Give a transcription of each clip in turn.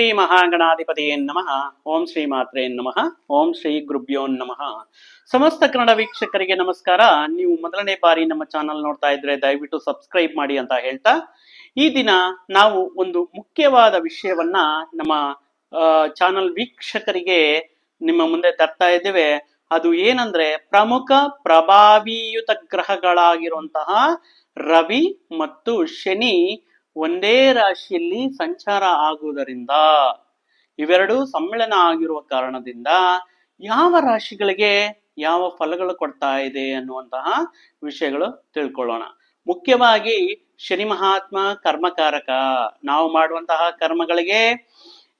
ಶ್ರೀ ಮಹಾಗಣಾಧಿಪತಿಯೇ ನಮಃ. ಓಂ ಶ್ರೀ ಮಾತ್ರೇ ನಮಃ. ಓಂ ಶ್ರೀ ಗುರುಭ್ಯೋ ನಮಃ. ಸಮಸ್ತ ಕನ್ನಡ ವೀಕ್ಷಕರಿಗೆ ನಮಸ್ಕಾರ. ನೀವು ಮೊದಲನೇ ಬಾರಿ ನಮ್ಮ ಚಾನಲ್ ನೋಡ್ತಾ ಇದ್ರೆ ದಯವಿಟ್ಟು ಸಬ್ಸ್ಕ್ರೈಬ್ ಮಾಡಿ ಅಂತ ಹೇಳ್ತಾ, ಈ ದಿನ ನಾವು ಒಂದು ಮುಖ್ಯವಾದ ವಿಷಯವನ್ನ ನಮ್ಮ ಚಾನಲ್ ವೀಕ್ಷಕರಿಗೆ ನಿಮ್ಮ ಮುಂದೆ ತರ್ತಾ ಇದ್ದೇವೆ. ಅದು ಏನಂದ್ರೆ, ಪ್ರಮುಖ ಪ್ರಭಾವಿಯುತ ಗ್ರಹಗಳಾಗಿರುವಂತಹ ರವಿ ಮತ್ತು ಶನಿ ಒಂದೇ ರಾಶಿಯಲ್ಲಿ ಸಂಚಾರ ಆಗುವುದರಿಂದ ಇವೆರಡು ಸಮ್ಮಿಳನ ಆಗಿರುವ ಕಾರಣದಿಂದ ಯಾವ ರಾಶಿಗಳಿಗೆ ಯಾವ ಫಲಗಳು ಕೊಡ್ತಾ ಇದೆ ಅನ್ನುವಂತಹ ವಿಷಯಗಳು ತಿಳ್ಕೊಳ್ಳೋಣ. ಮುಖ್ಯವಾಗಿ ಶನಿ ಮಹಾತ್ಮ ಕರ್ಮಕಾರಕ. ನಾವು ಮಾಡುವಂತಹ ಕರ್ಮಗಳಿಗೆ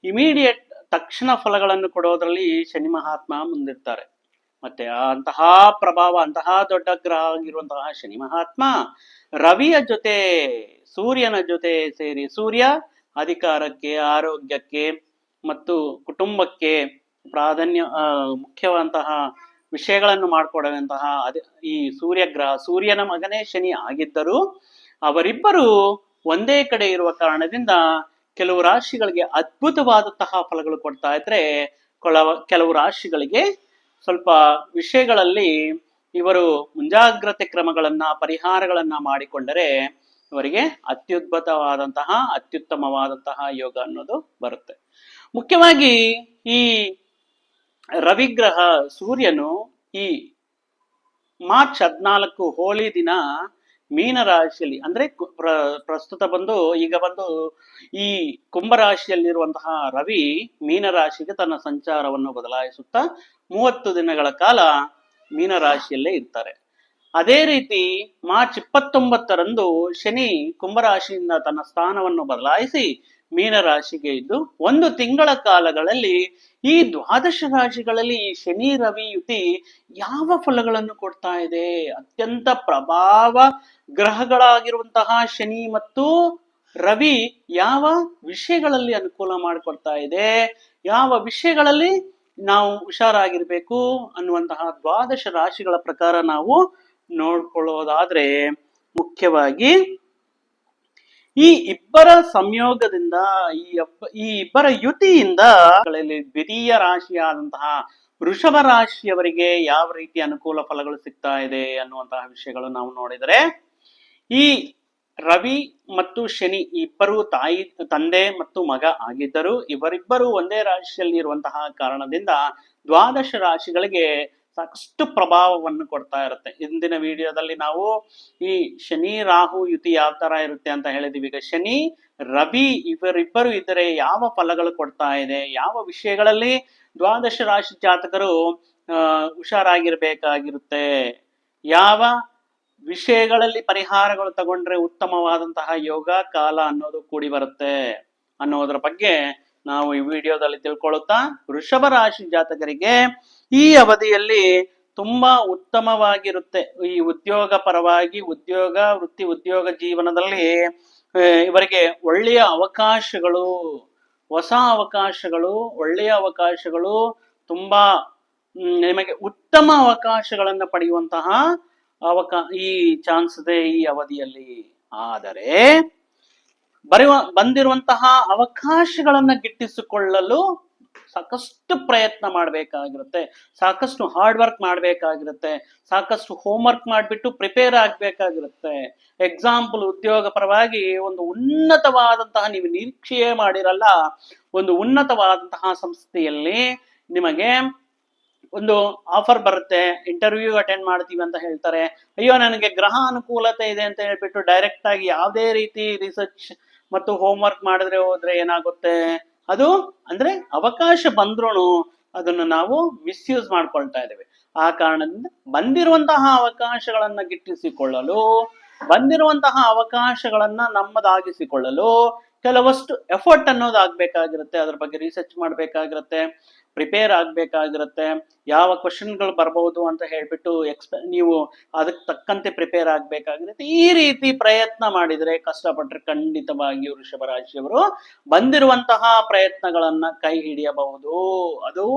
ಇಮಿಡಿಯೇಟ್ ತಕ್ಷಣ ಫಲಗಳನ್ನು ಕೊಡೋದ್ರಲ್ಲಿ ಶನಿ ಮಹಾತ್ಮ ಮುಂದಿರ್ತಾರೆ. ಮತ್ತೆ ಅಂತಹ ಪ್ರಭಾವ, ಅಂತಹ ದೊಡ್ಡ ಗ್ರಹ ಆಗಿರುವಂತಹ ಶನಿ ಮಹಾತ್ಮ, ರವಿಯ ಜೊತೆ, ಸೂರ್ಯನ ಜೊತೆ ಸೇರಿ ಸೂರ್ಯ ಅಧಿಕಾರಕ್ಕೆ, ಆರೋಗ್ಯಕ್ಕೆ ಮತ್ತು ಕುಟುಂಬಕ್ಕೆ ಪ್ರಾಧಾನ್ಯ ಮುಖ್ಯವಂತಹ ವಿಷಯಗಳನ್ನು ಮಾಡಿಕೊಡುವಂತಹ ಅದೇ ಈ ಸೂರ್ಯ ಗ್ರಹ, ಸೂರ್ಯನ ಮಗನೇ ಶನಿ ಆಗಿದ್ದರೂ ಅವರಿಬ್ಬರು ಒಂದೇ ಕಡೆ ಇರುವ ಕಾರಣದಿಂದ ಕೆಲವು ರಾಶಿಗಳಿಗೆ ಅದ್ಭುತವಾದಂತಹ ಫಲಗಳು ಕೊಡ್ತಾ ಇದ್ರೆ ಕೆಲವು ರಾಶಿಗಳಿಗೆ ಸ್ವಲ್ಪ ವಿಷಯಗಳಲ್ಲಿ ಇವರು ಮುಂಜಾಗ್ರತೆ ಕ್ರಮಗಳನ್ನ, ಪರಿಹಾರಗಳನ್ನ ಮಾಡಿಕೊಂಡರೆ ಇವರಿಗೆ ಅತ್ಯುದ್ಭುತವಾದಂತಹ, ಅತ್ಯುತ್ತಮವಾದಂತಹ ಯೋಗ ಅನ್ನೋದು ಬರುತ್ತೆ. ಮುಖ್ಯವಾಗಿ ಈ ರವಿಗ್ರಹ ಸೂರ್ಯನು ಈ ಮಾರ್ಚ್ ಹದಿನಾಲ್ಕು ಹೋಳಿ ದಿನ ಮೀನ ರಾಶಿಯಲ್ಲಿ ಅಂದ್ರೆ ಪ್ರ- ಪ್ರಸ್ತುತ ಬಂದು ಈಗ ಬಂದು ಈ ಕುಂಭರಾಶಿಯಲ್ಲಿರುವಂತಹ ರವಿ ಮೀನ ರಾಶಿಗೆ ತನ್ನ ಸಂಚಾರವನ್ನು ಬದಲಾಯಿಸುತ್ತಾ ಮೂವತ್ತು ದಿನಗಳ ಕಾಲ ಮೀನ ರಾಶಿಯಲ್ಲೇ ಇರ್ತಾರೆ. ಅದೇ ರೀತಿ ಮಾರ್ಚ್ ಇಪ್ಪತ್ತೊಂಬತ್ತರಂದು ಶನಿ ಕುಂಭರಾಶಿಯಿಂದ ತನ್ನ ಸ್ಥಾನವನ್ನು ಬದಲಾಯಿಸಿ ಮೀನ ರಾಶಿಗೆ ಇದ್ದು, ಒಂದು ತಿಂಗಳ ಕಾಲಗಳಲ್ಲಿ ಈ ದ್ವಾದಶ ರಾಶಿಗಳಲ್ಲಿ ಈ ಶನಿ ರವಿ ಯುತಿ ಯಾವ ಫಲಗಳನ್ನು ಕೊಡ್ತಾ ಇದೆ? ಅತ್ಯಂತ ಪ್ರಭಾವ ಗ್ರಹಗಳಾಗಿರುವಂತಹ ಶನಿ ಮತ್ತು ರವಿ ಯಾವ ವಿಷಯಗಳಲ್ಲಿ ಅನುಕೂಲ ಮಾಡಿಕೊಡ್ತಾ ಇದೆ? ಯಾವ ವಿಷಯಗಳಲ್ಲಿ ನಾವು ಹುಷಾರಾಗಿರ್ಬೇಕು ಅನ್ನುವಂತಹ ದ್ವಾದಶ ರಾಶಿಗಳ ಪ್ರಕಾರ ನಾವು ನೋಡ್ಕೊಳ್ಳೋದಾದ್ರೆ ಮುಖ್ಯವಾಗಿ ಈ ಇಬ್ಬರ ಸಂಯೋಗದಿಂದ ಈ ಈ ಇಬ್ಬರ ಯುತಿಯಿಂದ ದ್ವಿತೀಯ ರಾಶಿಯಾದಂತಹ ವೃಷಭ ರಾಶಿಯವರಿಗೆ ಯಾವ ರೀತಿ ಅನುಕೂಲ ಫಲಗಳು ಸಿಗ್ತಾ ಇದೆ ಅನ್ನುವಂತಹ ವಿಷಯಗಳು ನಾವು ನೋಡಿದರೆ ಈ ರವಿ ಮತ್ತು ಶನಿ ಇಬ್ಬರು ತಾಯಿ, ತಂದೆ ಮತ್ತು ಮಗ ಆಗಿದ್ದರು. ಇವರಿಬ್ಬರು ಒಂದೇ ರಾಶಿಯಲ್ಲಿ ಇರುವಂತಹ ಕಾರಣದಿಂದ ದ್ವಾದಶ ರಾಶಿಗಳಿಗೆ ಸಾಕಷ್ಟು ಪ್ರಭಾವವನ್ನು ಕೊಡ್ತಾ ಇರುತ್ತೆ. ಇಂದಿನ ವಿಡಿಯೋದಲ್ಲಿ ನಾವು ಈ ಶನಿ, ರಾಹು, ಯುತಿ ಯಾವ ತರ ಇರುತ್ತೆ ಅಂತ ಹೇಳಿದೀವಿ. ಈಗ ಶನಿ, ರವಿ ಇವರಿಬ್ಬರು ಇದ್ದರೆ ಯಾವ ಫಲಗಳು ಕೊಡ್ತಾ ಇದೆ? ಯಾವ ವಿಷಯಗಳಲ್ಲಿ ದ್ವಾದಶ ರಾಶಿ ಜಾತಕರು ಹುಷಾರಾಗಿರಬೇಕಾಗಿರುತ್ತೆ? ಯಾವ ವಿಷಯಗಳಲ್ಲಿ ಪರಿಹಾರಗಳು ತಗೊಂಡ್ರೆ ಉತ್ತಮವಾದಂತಹ ಯೋಗ, ಕಾಲ ಅನ್ನೋದು ಕೂಡಿ ಬರುತ್ತೆ ಅನ್ನೋದ್ರ ಬಗ್ಗೆ ನಾವು ಈ ವಿಡಿಯೋದಲ್ಲಿ ತಿಳ್ಕೊಳ್ಳುತ್ತಾ ವೃಷಭ ರಾಶಿ ಜಾತಕರಿಗೆ ಈ ಅವಧಿಯಲ್ಲಿ ತುಂಬಾ ಉತ್ತಮವಾಗಿರುತ್ತೆ. ಈ ಉದ್ಯೋಗ ಪರವಾಗಿ ಉದ್ಯೋಗ, ವೃತ್ತಿ ಉದ್ಯೋಗ ಜೀವನದಲ್ಲಿ ಇವರಿಗೆ ಒಳ್ಳೆಯ ಅವಕಾಶಗಳು, ಹೊಸ ಅವಕಾಶಗಳು, ಒಳ್ಳೆಯ ಅವಕಾಶಗಳು, ತುಂಬಾ ನಿಮಗೆ ಉತ್ತಮ ಅವಕಾಶಗಳನ್ನು ಪಡೆಯುವಂತಹ ಅವಕಾ, ಈ ಚಾನ್ಸ್ ಇದೆ ಈ ಅವಧಿಯಲ್ಲಿ. ಆದರೆ ಬರೆಯುವ ಬಂದಿರುವಂತಹ ಅವಕಾಶಗಳನ್ನ ಗಿಟ್ಟಿಸಿಕೊಳ್ಳಲು ಸಾಕಷ್ಟು ಪ್ರಯತ್ನ ಮಾಡಬೇಕಾಗಿರುತ್ತೆ. ಸಾಕಷ್ಟು ಹಾರ್ಡ್ ವರ್ಕ್ ಮಾಡಬೇಕಾಗಿರುತ್ತೆ. ಸಾಕಷ್ಟು ಹೋಮ್ ವರ್ಕ್ ಮಾಡಿಬಿಟ್ಟು ಪ್ರಿಪೇರ್ ಆಗಬೇಕಾಗಿರುತ್ತೆ. ಎಕ್ಸಾಂಪಲ್ ಉದ್ಯೋಗ ಪರವಾಗಿ ಒಂದು ಉನ್ನತವಾದಂತಹ ನೀವು ನಿರೀಕ್ಷೆಯೇ ಮಾಡಿರಲ್ಲ, ಒಂದು ಉನ್ನತವಾದಂತಹ ಸಂಸ್ಥೆಯಲ್ಲಿ ನಿಮಗೆ ಒಂದು ಆಫರ್ ಬರುತ್ತೆ ಇಂಟರ್ವ್ಯೂ ಅಟೆಂಡ್ ಮಾಡ್ತೀವಿ ಅಂತ ಹೇಳ್ತಾರೆ. ಅಯ್ಯೋ, ನನಗೆ ಗ್ರಹ ಅನುಕೂಲತೆ ಇದೆ ಅಂತ ಹೇಳ್ಬಿಟ್ಟು ಡೈರೆಕ್ಟ್ ಆಗಿ ಯಾವುದೇ ರೀತಿ ರಿಸರ್ಚ್ ಮತ್ತು ಹೋಮ್ ವರ್ಕ್ ಮಾಡಿದ್ರೆ ಹೋದ್ರೆ ಏನಾಗುತ್ತೆ? ಅದು ಅಂದ್ರೆ ಅವಕಾಶ ಬಂದ್ರೂ ಅದನ್ನು ನಾವು ಮಿಸ್ಯೂಸ್ ಮಾಡ್ಕೊಳ್ತಾ ಇದ್ದೇವೆ. ಆ ಕಾರಣದಿಂದ ಬಂದಿರುವಂತಹ ಅವಕಾಶಗಳನ್ನ ಗಿಟ್ಟಿಸಿಕೊಳ್ಳಲು, ಬಂದಿರುವಂತಹ ಅವಕಾಶಗಳನ್ನ ನಮ್ಮದಾಗಿಸಿಕೊಳ್ಳಲು ಕೆಲವಷ್ಟು ಎಫರ್ಟ್ ಅನ್ನೋದು ಆಗ್ಬೇಕಾಗಿರುತ್ತೆ ಅದ್ರ ಬಗ್ಗೆ ರಿಸರ್ಚ್ ಮಾಡ್ಬೇಕಾಗಿರುತ್ತೆ. ಪ್ರಿಪೇರ್ ಆಗಬೇಕಾಗಿರುತ್ತೆ. ಯಾವ ಕ್ವಶನ್ಗಳು ಬರಬಹುದು ಅಂತ ಹೇಳ್ಬಿಟ್ಟು ಎಕ್ಸ್ಪೆ ನೀವು ಅದಕ್ಕೆ ತಕ್ಕಂತೆ ಪ್ರಿಪೇರ್ ಆಗಬೇಕಾಗಿರುತ್ತೆ. ಈ ರೀತಿ ಪ್ರಯತ್ನ ಮಾಡಿದ್ರೆ ಕಷ್ಟಪಟ್ಟರೆ ಖಂಡಿತವಾಗಿ ವೃಷಭ ರಾಶಿಯವರು ಬಂದಿರುವಂತಹ ಪ್ರಯತ್ನಗಳನ್ನ ಕೈ ಹಿಡಿಯಬಹುದು. ಅದು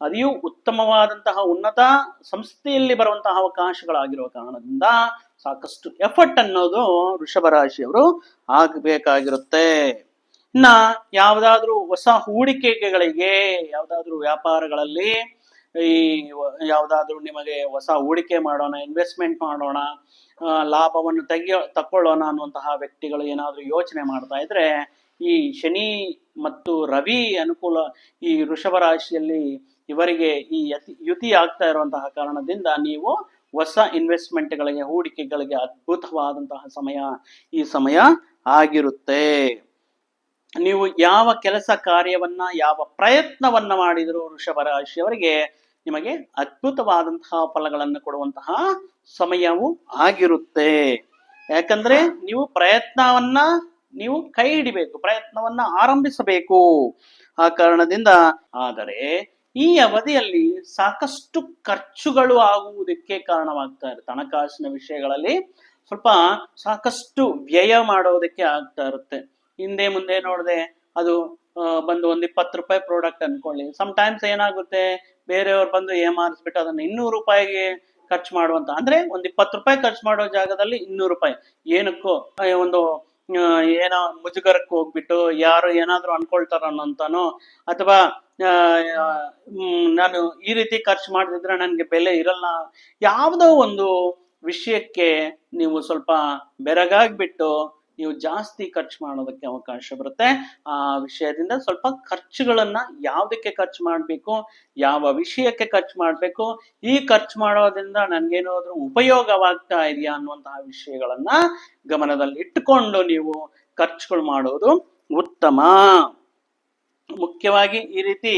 ಅದಿಯೂ ಉತ್ತಮವಾದಂತಹ ಉನ್ನತ ಸಂಸ್ಥೆಯಲ್ಲಿ ಬರುವಂತಹ ಅವಕಾಶಗಳಾಗಿರುವ ಕಾರಣದಿಂದ ಸಾಕಷ್ಟು ಎಫರ್ಟ್ ಅನ್ನೋದು ವೃಷಭ ರಾಶಿಯವರು ಆಗಬೇಕಾಗಿರುತ್ತೆ. ಇನ್ನ ಯಾವ್ದಾದ್ರು ಹೊಸ ಹೂಡಿಕೆಗಳಿಗೆ, ಯಾವ್ದಾದ್ರು ವ್ಯಾಪಾರಗಳಲ್ಲಿ ಈ ಯಾವುದಾದ್ರೂ ನಿಮಗೆ ಹೊಸ ಹೂಡಿಕೆ ಮಾಡೋಣ ಇನ್ವೆಸ್ಟ್ಮೆಂಟ್ ಮಾಡೋಣ ಲಾಭವನ್ನು ತೆಗಿಯೋ, ತಕ್ಕೊಳ್ಳೋಣ ಅನ್ನುವಂತಹ ವ್ಯಕ್ತಿಗಳು ಏನಾದರೂ ಯೋಚನೆ ಮಾಡ್ತಾ ಇದ್ರೆ, ಈ ಶನಿ ಮತ್ತು ರವಿ ಅನುಕೂಲ, ಈ ವೃಷಭ ರಾಶಿಯಲ್ಲಿ ಇವರಿಗೆ ಈ ಯತಿ, ಯುತಿ ಆಗ್ತಾ ಇರುವಂತಹ ಕಾರಣದಿಂದ ನೀವು ಹೊಸ ಇನ್ವೆಸ್ಟ್ಮೆಂಟ್ಗಳಿಗೆ ಹೂಡಿಕೆಗಳಿಗೆ ಅದ್ಭುತವಾದಂತಹ ಸಮಯ, ಈ ಸಮಯ ಆಗಿರುತ್ತೆ. ನೀವು ಯಾವ ಕೆಲಸ ಕಾರ್ಯವನ್ನ, ಯಾವ ಪ್ರಯತ್ನವನ್ನ ಮಾಡಿದರೂ ವೃಷಭ ರಾಶಿಯವರಿಗೆ ನಿಮಗೆ ಅದ್ಭುತವಾದಂತಹ ಫಲಗಳನ್ನು ಕೊಡುವಂತಹ ಸಮಯವು ಆಗಿರುತ್ತೆ. ಯಾಕಂದ್ರೆ ನೀವು ಪ್ರಯತ್ನವನ್ನ ನೀವು ಕೈ ಹಿಡಿಬೇಕು, ಪ್ರಯತ್ನವನ್ನ ಆರಂಭಿಸಬೇಕು ಆ ಕಾರಣದಿಂದ. ಆದರೆ ಈ ಅವಧಿಯಲ್ಲಿ ಸಾಕಷ್ಟು ಖರ್ಚುಗಳು ಆಗುವುದಕ್ಕೆ ಕಾರಣವಾಗ್ತಾ ಇರುತ್ತೆ. ಹಣಕಾಸಿನ ವಿಷಯಗಳಲ್ಲಿ ಸ್ವಲ್ಪ ಸಾಕಷ್ಟು ವ್ಯಯ ಮಾಡೋದಕ್ಕೆ ಆಗ್ತಾ ಇರುತ್ತೆ. ಹಿಂದೆ ಮುಂದೆ ನೋಡದೆ ಅದು ಬಂದು ಒಂದು ಇಪ್ಪತ್ತು ರೂಪಾಯಿ ಪ್ರಾಡಕ್ಟ್ ಅನ್ಕೊಳ್ಳಿ. ಸಮ್ ಟೈಮ್ಸ್ ಏನಾಗುತ್ತೆ, ಬೇರೆಯವ್ರು ಬಂದು ಏಮಾರಿಸ್ಬಿಟ್ಟು ಅದನ್ನ ಇನ್ನೂರು ರೂಪಾಯಿಗೆ ಖರ್ಚು ಮಾಡುವಂತ, ಅಂದ್ರೆ ಒಂದು ಇಪ್ಪತ್ತು ರೂಪಾಯಿ ಖರ್ಚು ಮಾಡೋ ಜಾಗದಲ್ಲಿ ಇನ್ನೂರು ರೂಪಾಯಿ. ಏನಕ್ಕೂ ಒಂದು ಏನೋ ಮುಜುಗರಕ್ಕೆ ಹೋಗ್ಬಿಟ್ಟು ಯಾರು ಏನಾದ್ರು ಅನ್ಕೊಳ್ತಾರ ಅನ್ನೋಂತಾನೋ ಅಥವಾ ನಾನು ಈ ರೀತಿ ಖರ್ಚು ಮಾಡದಿದ್ರೆ ನನಗೆ ಬೆಲೆ ಇರಲ್ಲ. ಯಾವುದೋ ಒಂದು ವಿಷಯಕ್ಕೆ ನೀವು ಸ್ವಲ್ಪ ಬೆರಗಾಗ್ಬಿಟ್ಟು ನೀವು ಜಾಸ್ತಿ ಖರ್ಚು ಮಾಡೋದಕ್ಕೆ ಅವಕಾಶ ಬರುತ್ತೆ. ಆ ವಿಷಯದಿಂದ ಸ್ವಲ್ಪ ಖರ್ಚುಗಳನ್ನ ಯಾವುದಕ್ಕೆ ಖರ್ಚು ಮಾಡಬೇಕು, ಯಾವ ವಿಷಯಕ್ಕೆ ಖರ್ಚು ಮಾಡಬೇಕು, ಈ ಖರ್ಚು ಮಾಡೋದ್ರಿಂದ ನನ್ಗೇನಾದ್ರೂ ಉಪಯೋಗವಾಗ್ತಾ ಇದೆಯಾ ಅನ್ನುವಂತಹ ವಿಷಯಗಳನ್ನ ಗಮನದಲ್ಲಿ ಇಟ್ಟುಕೊಂಡು ನೀವು ಖರ್ಚುಗಳು ಮಾಡೋದು ಉತ್ತಮ. ಮುಖ್ಯವಾಗಿ ಈ ರೀತಿ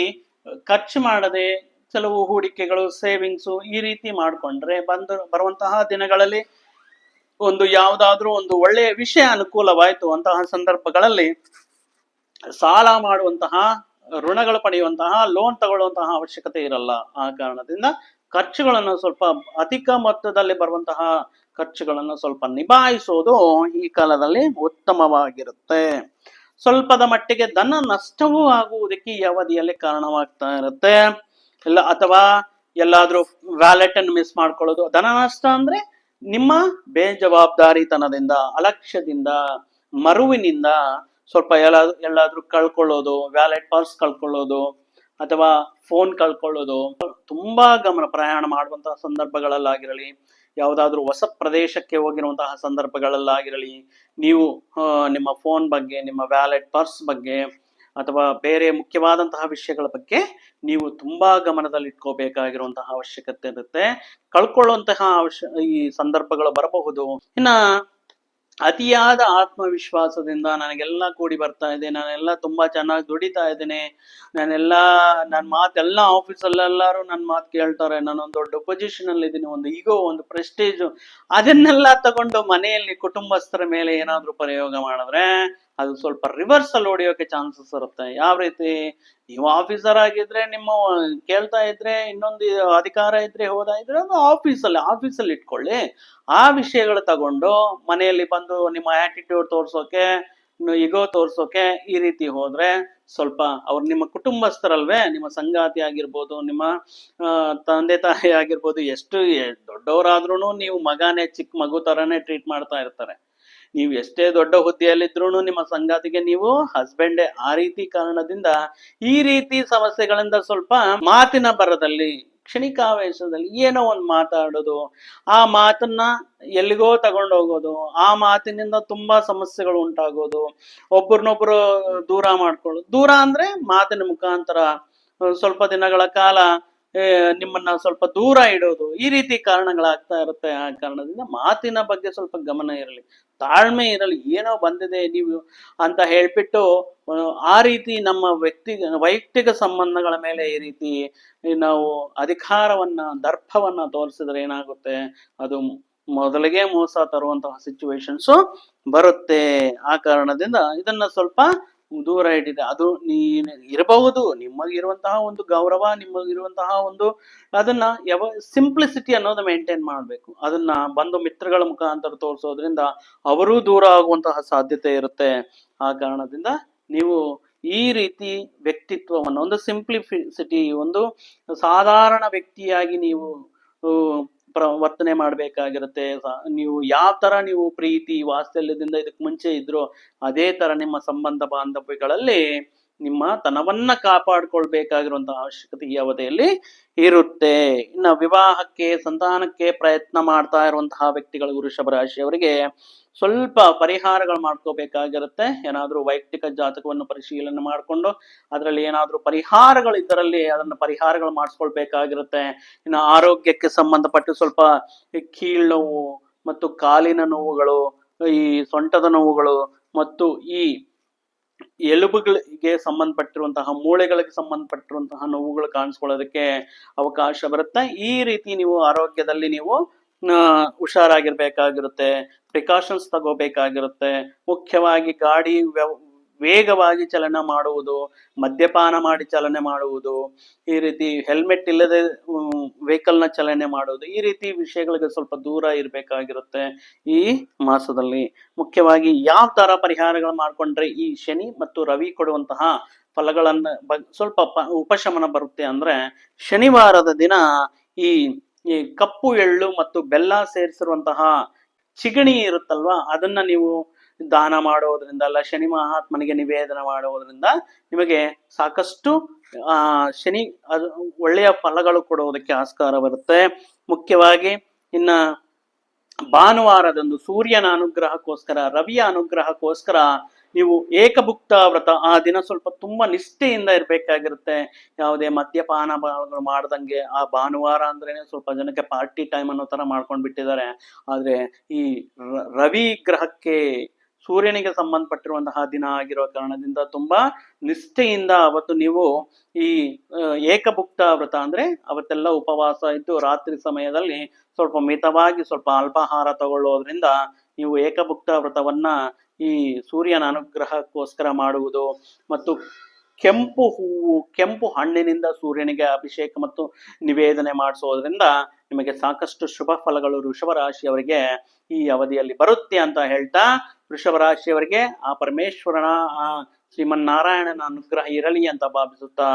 ಖರ್ಚು ಮಾಡದೆ ಕೆಲವು ಹೂಡಿಕೆಗಳು, ಸೇವಿಂಗ್ಸು ಈ ರೀತಿ ಮಾಡಿಕೊಂಡ್ರೆ ಬಂದು ಬರುವಂತಹ ದಿನಗಳಲ್ಲಿ ಒಂದು ಯಾವುದಾದ್ರೂ ಒಂದು ಒಳ್ಳೆಯ ವಿಷಯ ಅನುಕೂಲವಾಯಿತು ಅಂತಹ ಸಂದರ್ಭಗಳಲ್ಲಿ ಸಾಲ ಮಾಡುವಂತಹ, ಋಣಗಳು ಪಡೆಯುವಂತಹ ಲೋನ್ ತಗೊಳ್ಳುವಂತಹ ಅವಶ್ಯಕತೆ ಇರಲ್ಲ. ಆ ಕಾರಣದಿಂದ ಖರ್ಚುಗಳನ್ನು ಸ್ವಲ್ಪ ಅಧಿಕ ಮೊತ್ತದಲ್ಲಿ ಬರುವಂತಹ ಖರ್ಚುಗಳನ್ನು ಸ್ವಲ್ಪ ನಿಭಾಯಿಸೋದು ಈ ಕಾಲದಲ್ಲಿ ಉತ್ತಮವಾಗಿರುತ್ತೆ. ಸ್ವಲ್ಪದ ಮಟ್ಟಿಗೆ ಧನ ನಷ್ಟವೂ ಆಗುವುದಕ್ಕೆ ಈ ಅವಧಿಯಲ್ಲಿ ಕಾರಣವಾಗ್ತಾ ಇರುತ್ತೆ. ಇಲ್ಲ, ಅಥವಾ ಎಲ್ಲಾದ್ರೂ ವ್ಯಾಲೆಟ್ ಅನ್ನು ಮಿಸ್ ಮಾಡ್ಕೊಳ್ಳೋದು. ಧನ ನಷ್ಟ ಅಂದ್ರೆ ನಿಮ್ಮ ಬೇಜವಾಬ್ದಾರಿತನದಿಂದ, ಅಲಕ್ಷ್ಯದಿಂದ, ಮರುವಿನಿಂದ ಸ್ವಲ್ಪ ಎಲ್ಲಾದ್ರೂ ಎಲ್ಲಾದ್ರೂ ಕಳ್ಕೊಳ್ಳೋದು, ವ್ಯಾಲೆಟ್ ಪರ್ಸ್ ಕಳ್ಕೊಳ್ಳೋದು, ಅಥವಾ ಫೋನ್ ಕಳ್ಕೊಳ್ಳೋದು, ತುಂಬಾ ಗಮನ ಪ್ರಯಾಣ ಮಾಡುವಂತಹ ಸಂದರ್ಭಗಳಲ್ಲಾಗಿರಲಿ, ಯಾವುದಾದ್ರೂ ಹೊಸ ಪ್ರದೇಶಕ್ಕೆ ಹೋಗಿರುವಂತಹ ಸಂದರ್ಭಗಳಲ್ಲಾಗಿರಲಿ, ನೀವು ನಿಮ್ಮ ಫೋನ್ ಬಗ್ಗೆ, ನಿಮ್ಮ ವ್ಯಾಲೆಟ್ ಪರ್ಸ್ ಬಗ್ಗೆ ಅಥವಾ ಬೇರೆ ಮುಖ್ಯವಾದಂತಹ ವಿಷಯಗಳ ಬಗ್ಗೆ ನೀವು ತುಂಬಾ ಗಮನದಲ್ಲಿ ಇಟ್ಕೋಬೇಕಾಗಿರುವಂತಹ ಅವಶ್ಯಕತೆ ಇರುತ್ತೆ. ಕಳ್ಕೊಳ್ಳುವಂತಹ ಅವಶ್ಯ ಈ ಸಂದರ್ಭಗಳು ಬರಬಹುದು. ಇನ್ನ ಅತಿಯಾದ ಆತ್ಮವಿಶ್ವಾಸದಿಂದ ನನಗೆಲ್ಲ ಕೂಡಿ ಬರ್ತಾ ಇದೆ, ನಾನೆಲ್ಲ ತುಂಬಾ ಚೆನ್ನಾಗಿ ದುಡಿತಾ ಇದ್ದೇನೆ, ನಾನೆಲ್ಲ ನನ್ನ ಮಾತೆಲ್ಲ ಆಫೀಸಲ್ಲೆಲ್ಲರೂ ನನ್ನ ಮಾತು ಕೇಳ್ತಾರೆ, ನಾನೊಂದು ದೊಡ್ಡ ಪೊಸಿಷನ್ ಅಲ್ಲಿ ಇದ್ದೀನಿ, ಒಂದು ಈಗೋ, ಒಂದು ಪ್ರೆಸ್ಟೇಜ್ ಅದನ್ನೆಲ್ಲ ತಗೊಂಡು ಮನೆಯಲ್ಲಿ ಕುಟುಂಬಸ್ಥರ ಮೇಲೆ ಏನಾದ್ರೂ ಪ್ರಯೋಗ ಮಾಡಿದ್ರೆ ಅದು ಸ್ವಲ್ಪ ರಿವರ್ಸ್ ಅಲ್ಲಿ ಹೊಡೆಯೋಕೆ ಚಾನ್ಸಸ್ ಇರುತ್ತೆ. ಯಾವ ರೀತಿ? ನೀವು ಆಫೀಸರ್ ಆಗಿದ್ರೆ, ನಿಮ್ಮ ಕೇಳ್ತಾ ಇದ್ರೆ, ಇನ್ನೊಂದು ಅಧಿಕಾರ ಇದ್ರೆ ಹೋದ ಇದ್ರೆ ಅದು ಆಫೀಸಲ್ಲಿ ಆಫೀಸಲ್ಲಿ ಇಟ್ಕೊಳ್ಳಿ. ಆ ವಿಷಯಗಳು ತಗೊಂಡು ಮನೆಯಲ್ಲಿ ಬಂದು ನಿಮ್ಮ ಆಟಿಟ್ಯೂಡ್ ತೋರ್ಸೋಕೆ ಇಗೋ ತೋರ್ಸೋಕೆ ಈ ರೀತಿ ಹೋದ್ರೆ ಸ್ವಲ್ಪ ಅವ್ರು ನಿಮ್ಮ ಕುಟುಂಬಸ್ಥರಲ್ವೇ, ನಿಮ್ಮ ಸಂಗಾತಿ ಆಗಿರ್ಬೋದು, ನಿಮ್ಮ ತಂದೆ ತಾಯಿ ಆಗಿರ್ಬೋದು, ಎಷ್ಟು ದೊಡ್ಡವರಾದ್ರೂ ನೀವು ಮಗನೇ ಚಿಕ್ಕ ಮಗು ತರನೇ ಟ್ರೀಟ್ ಮಾಡ್ತಾ ಇರ್ತಾರೆ. ನೀವು ಎಷ್ಟೇ ದೊಡ್ಡ ಹುದ್ದೆಯಲ್ಲಿದ್ರೂ ನಿಮ್ಮ ಸಂಗಾತಿಗೆ ನೀವು ಹಸ್ಬೆಂಡೇ ಆ ರೀತಿ ಕಾರಣದಿಂದ ಈ ರೀತಿ ಸಮಸ್ಯೆಗಳಿಂದ ಸ್ವಲ್ಪ ಮಾತಿನ ಬರದಲ್ಲಿ ಕ್ಷಣಿಕಾವೇಶದಲ್ಲಿ ಏನೋ ಒಂದು ಮಾತಾಡೋದು, ಆ ಮಾತನ್ನ ಎಲ್ಲಿಗೋ ತಗೊಂಡು ಹೋಗೋದು, ಆ ಮಾತಿನಿಂದ ತುಂಬಾ ಸಮಸ್ಯೆಗಳು ಉಂಟಾಗೋದು ಒಬ್ಬರನ್ನೊಬ್ರು ದೂರ ಮಾಡ್ಕೊಳ್ಳೋದು. ದೂರ ಅಂದ್ರೆ ಮಾತಿನ ಮುಖಾಂತರ ಸ್ವಲ್ಪ ದಿನಗಳ ಕಾಲ ನಿಮ್ಮನ್ನ ಸ್ವಲ್ಪ ದೂರ ಇಡೋದು ಈ ರೀತಿ ಕಾರಣಗಳಾಗ್ತಾ ಇರುತ್ತೆ ಆ ಕಾರಣದಿಂದ ಮಾತಿನ ಬಗ್ಗೆ ಸ್ವಲ್ಪ ಗಮನ ಇರಲಿ. ತಾಳ್ಮೆ ಇರಲಿ. ಏನೋ ಬಂದಿದೆ ನೀವು ಅಂತ ಹೇಳ್ಬಿಟ್ಟು ಆ, ರೀತಿ ನಮ್ಮ ವ್ಯಕ್ತಿ ವೈಯಕ್ತಿಕ ಸಂಬಂಧಗಳ ಮೇಲೆ ಈ ರೀತಿ ನಾವು ಅಧಿಕಾರವನ್ನ ದರ್ಪವನ್ನ ತೋರಿಸಿದ್ರೆ ಏನಾಗುತ್ತೆ? ಅದು ಮೊದಲಿಗೆ ಮೋಸ ತರುವಂತಹ ಸಿಚುವೇಶನ್ಸು ಬರುತ್ತೆ. ಆ ಕಾರಣದಿಂದ ಇದನ್ನ ಸ್ವಲ್ಪ ದೂರ ಇಟ್ಟಿದೆ ಅದು ನೀನು ಇರಬಹುದು, ನಿಮಗಿರುವಂತಹ ಒಂದು ಗೌರವ, ನಿಮಗಿರುವಂತಹ ಒಂದು ಅದನ್ನ ಯಾವ ಸಿಂಪ್ಲಿಸಿಟಿ ಅನ್ನೋದು ಮೇಂಟೈನ್ ಮಾಡಬೇಕು. ಅದನ್ನ ಬಂದು ಮಿತ್ರಗಳ ಮುಖಾಂತರ ತೋರಿಸೋದ್ರಿಂದ ಅವರೂ ದೂರ ಆಗುವಂತಹ ಸಾಧ್ಯತೆ ಇರುತ್ತೆ. ಆ ಕಾರಣದಿಂದ ನೀವು ಈ ರೀತಿ ವ್ಯಕ್ತಿತ್ವವನ್ನು, ಒಂದು ಸಿಂಪ್ಲಿಫಿಸಿಟಿ ಒಂದು ಸಾಧಾರಣ ವ್ಯಕ್ತಿಯಾಗಿ ನೀವು ಆ, ಪ್ರ ವರ್ತನೆ ಮಾಡಬೇಕಾಗಿರುತ್ತೆ. ನೀವು ಯಾವ ತರ ನೀವು ಪ್ರೀತಿ ವಾತ್ಸಲ್ಯದಿಂದ ಇದಕ್ಕೆ ಮುಂಚೆ ಇದ್ರು ಅದೇ ತರ ನಿಮ್ಮ ಸಂಬಂಧ ಬಾಂಧವ್ಯಗಳಲ್ಲಿ ನಿಮ್ಮ ತನವನ್ನ ಕಾಪಾಡ್ಕೊಳ್ಬೇಕಾಗಿರುವಂತಹ ಅವಶ್ಯಕತೆ ಈ ಅವಧಿಯಲ್ಲಿ ಇರುತ್ತೆ. ಇನ್ನು ವಿವಾಹಕ್ಕೆ, ಸಂತಾನಕ್ಕೆ ಪ್ರಯತ್ನ ಮಾಡ್ತಾ ಇರುವಂತಹ ವ್ಯಕ್ತಿಗಳು ವೃಷಭ ರಾಶಿಯವರಿಗೆ ಸ್ವಲ್ಪ ಪರಿಹಾರಗಳು ಮಾಡ್ಕೋಬೇಕಾಗಿರುತ್ತೆ. ಏನಾದ್ರೂ ವೈಯಕ್ತಿಕ ಜಾತಕವನ್ನು ಪರಿಶೀಲನೆ ಮಾಡಿಕೊಂಡು ಅದರಲ್ಲಿ ಏನಾದರೂ ಪರಿಹಾರಗಳು ಇದರಲ್ಲಿ ಅದನ್ನ ಪರಿಹಾರಗಳು ಮಾಡಿಸ್ಕೊಳ್ಬೇಕಾಗಿರುತ್ತೆ. ಇನ್ನು ಆರೋಗ್ಯಕ್ಕೆ ಸಂಬಂಧಪಟ್ಟು ಸ್ವಲ್ಪ ಕೀಳು ನೋವು ಮತ್ತು ಕಾಲಿನ ನೋವುಗಳು, ಈ ಸೊಂಟದ ನೋವುಗಳು ಮತ್ತು ಈ ಎಲುಬುಗಳಿಗೆ ಸಂಬಂಧಪಟ್ಟಿರುವಂತಹ, ಮೂಳೆಗಳಿಗೆ ಸಂಬಂಧಪಟ್ಟಿರುವಂತಹ ನೋವುಗಳು ಕಾಣಿಸ್ಕೊಳ್ಳೋದಕ್ಕೆ ಅವಕಾಶ ಬರುತ್ತೆ. ಈ ರೀತಿ ನೀವು ಆರೋಗ್ಯದಲ್ಲಿ ನೀವು ಹುಷಾರಾಗಿರ್ಬೇಕಾಗಿರುತ್ತೆ ಪ್ರಿಕಾಷನ್ಸ್ ತಗೋಬೇಕಾಗಿರುತ್ತೆ. ಮುಖ್ಯವಾಗಿ ಗಾಡಿ ವ್ಯವ- ವೇಗವಾಗಿ ಚಲನೆ ಮಾಡುವುದು, ಮದ್ಯಪಾನ ಮಾಡಿ ಚಲನೆ ಮಾಡುವುದು, ಈ ರೀತಿ ಹೆಲ್ಮೆಟ್ ಇಲ್ಲದೆ ವೆಹಿಕಲ್ನ ಚಲನೆ ಮಾಡುವುದು, ಈ ರೀತಿ ವಿಷಯಗಳಿಗೆ ಸ್ವಲ್ಪ ದೂರ ಇರಬೇಕಾಗಿರುತ್ತೆ ಈ ಮಾಸದಲ್ಲಿ. ಮುಖ್ಯವಾಗಿ ಯಾವ ತರ ಪರಿಹಾರಗಳು ಮಾಡ್ಕೊಂಡ್ರೆ ಈ ಶನಿ ಮತ್ತು ರವಿ ಕೊಡುವಂತಹ ಫಲಗಳನ್ನ ಸ್ವಲ್ಪ ಉಪಶಮನ ಬರುತ್ತೆ ಅಂದ್ರೆ ಶನಿವಾರದ ದಿನ ಈ ಕಪ್ಪು ಎಳ್ಳು ಮತ್ತು ಬೆಲ್ಲ ಸೇರಿಸಿರುವಂತಹ ಚಿಗಣಿ ಇರುತ್ತಲ್ವಾ, ಅದನ್ನ ನೀವು ದಾನ ಮಾಡೋದ್ರಿಂದ, ಅಲ್ಲ ಶನಿ ಮಹಾತ್ಮನಿಗೆ ನಿವೇದನ ಮಾಡೋದ್ರಿಂದ ನಿಮಗೆ ಸಾಕಷ್ಟು, ಆ, ಶನಿ ಅದು ಒಳ್ಳೆಯ ಫಲಗಳು ಕೊಡುವುದಕ್ಕೆ ಆಸ್ಕಾರ ಬರುತ್ತೆ. ಮುಖ್ಯವಾಗಿ ಇನ್ನ ಭಾನುವಾರದಂದು ಸೂರ್ಯನ ಅನುಗ್ರಹಕ್ಕೋಸ್ಕರ, ರವಿಯ ಅನುಗ್ರಹಕ್ಕೋಸ್ಕರ ನೀವು ಏಕಭುಕ್ತ ವ್ರತ ಆ ದಿನ ಸ್ವಲ್ಪ ತುಂಬಾ ನಿಷ್ಠೆಯಿಂದ ಇರಬೇಕಾಗಿರುತ್ತೆ. ಯಾವುದೇ ಮದ್ಯಪಾನ ಮಾಡ್ದಂಗೆ, ಆ ಭಾನುವಾರ ಅಂದ್ರೇನೆ ಸ್ವಲ್ಪ ಜನಕ್ಕೆ ಪಾರ್ಟಿ ಟೈಮ್ ಅನ್ನೋ ತರ ಮಾಡ್ಕೊಂಡ್ ಬಿಟ್ಟಿದ್ದಾರೆ ಆದ್ರೆ ಈ ರವಿ ಗ್ರಹಕ್ಕೆ ಸೂರ್ಯನಿಗೆ ಸಂಬಂಧಪಟ್ಟಿರುವಂತಹ ದಿನ ಆಗಿರೋ ಕಾರಣದಿಂದ ತುಂಬಾ ನಿಷ್ಠೆಯಿಂದ ಅವತ್ತು ನೀವು ಈ ಏಕಭುಕ್ತ ವ್ರತ ಅಂದ್ರೆ ಅವತ್ತೆಲ್ಲ ಉಪವಾಸ ಇದ್ದು ರಾತ್ರಿ ಸಮಯದಲ್ಲಿ ಸ್ವಲ್ಪ ಮಿತವಾಗಿ ಸ್ವಲ್ಪ ಅಲ್ಪಾಹಾರ ತಗೊಳ್ಳೋದ್ರಿಂದ ನೀವು ಏಕಭುಕ್ತ ವ್ರತವನ್ನ ಈ ಸೂರ್ಯನ ಅನುಗ್ರಹಕ್ಕೋಸ್ಕರ ಮಾಡುವುದು ಮತ್ತು ಕೆಂಪು ಹೂವು, ಕೆಂಪು ಹಣ್ಣಿನಿಂದ ಸೂರ್ಯನಿಗೆ ಅಭಿಷೇಕ ಮತ್ತು ನಿವೇದನೆ ಮಾಡಿಸೋದ್ರಿಂದ ನಿಮಗೆ ಸಾಕಷ್ಟು ಶುಭ ಫಲಗಳು ವೃಷಭ ರಾಶಿಯವರಿಗೆ ಈ ಅವಧಿಯಲ್ಲಿ ಬರುತ್ತೆ ಅಂತ ಹೇಳ್ತಾ ವೃಷಭ ರಾಶಿಯವರಿಗೆ ಆ ಪರಮೇಶ್ವರನ, ಆ ಶ್ರೀಮನ್ನಾರಾಯಣನ ಅನುಗ್ರಹ ಇರಲಿ ಅಂತ ಭಾವಿಸುತ್ತಾ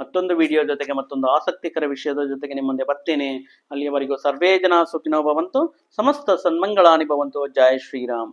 ಮತ್ತೊಂದು ವಿಡಿಯೋ ಜೊತೆಗೆ ಮತ್ತೊಂದು ಆಸಕ್ತಿಕರ ವಿಷಯದ ಜೊತೆಗೆ ನಿಮ್ಮ ಮುಂದೆ ಬರ್ತೀನಿ. ಅಲ್ಲಿಯವರೆಗೂ ಸರ್ವೇ ಜನ ಸುಖಿನೋ ಭವಂತು, ಸಮಸ್ತ ಸನ್ಮಂಗಳಾನಿ ಭವಂತು. ಜಯ ಶ್ರೀರಾಮ್.